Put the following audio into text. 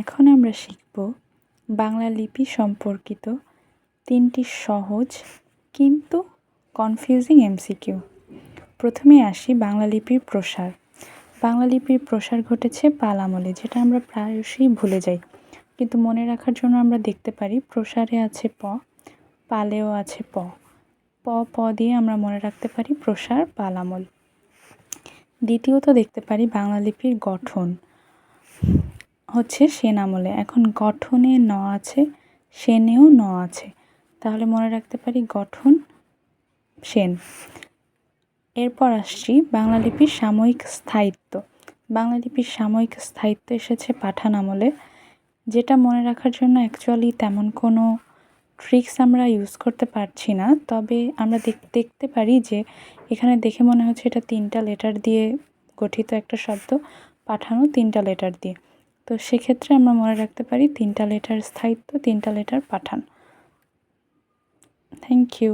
এখন আমরা শিখব বাংলা লিপি সম্পর্কিত তিনটি সহজ কিন্তু কনফিউজিং এমসিকিউ প্রথমে আসি বাংলা লিপির প্রসার। বাংলা লিপির প্রসার ঘটেছে পাল আমলে যেটা আমরা প্রায়শই ভুলে যাই। কিন্তু মনে রাখার জন্য আমরা দেখতে পারি প্রসারে আছে প, পালেও আছে প। প প দিয়ে আমরা মনে রাখতে পারি প্রসার পাল আমল দ্বিতীয়ত দেখতে পারি বাংলা লিপির গঠন। হচ্ছে সেন আমলে। এখন গঠনে ন আছে, সেনেও ন আছে। তাহলে মনে রাখতে পারি গঠন, সেন। এরপর আসছি বাংলা লিপির সাময়িক স্থায়িত্ব। বাংলা লিপির সাময়িক স্থায়িত্ব এসেছে পাঠান আমলে, যেটা মনে রাখার জন্য অ্যাকচুয়ালি তেমন কোনো ট্রিক্স আমরা ইউজ করতে পারছি না। তবে আমরা দেখতে পারি যে এখানে দেখে মনে হচ্ছে এটা তিনটা লেটার দিয়ে গঠিত একটা শব্দ, পাঠানো তিনটা লেটার দিয়ে। তো সেক্ষেত্রে আমরা মনে রাখতে পারি তিনটা লেটার স্থায়িত্ব তিনটা লেটার পাঠান। Thank you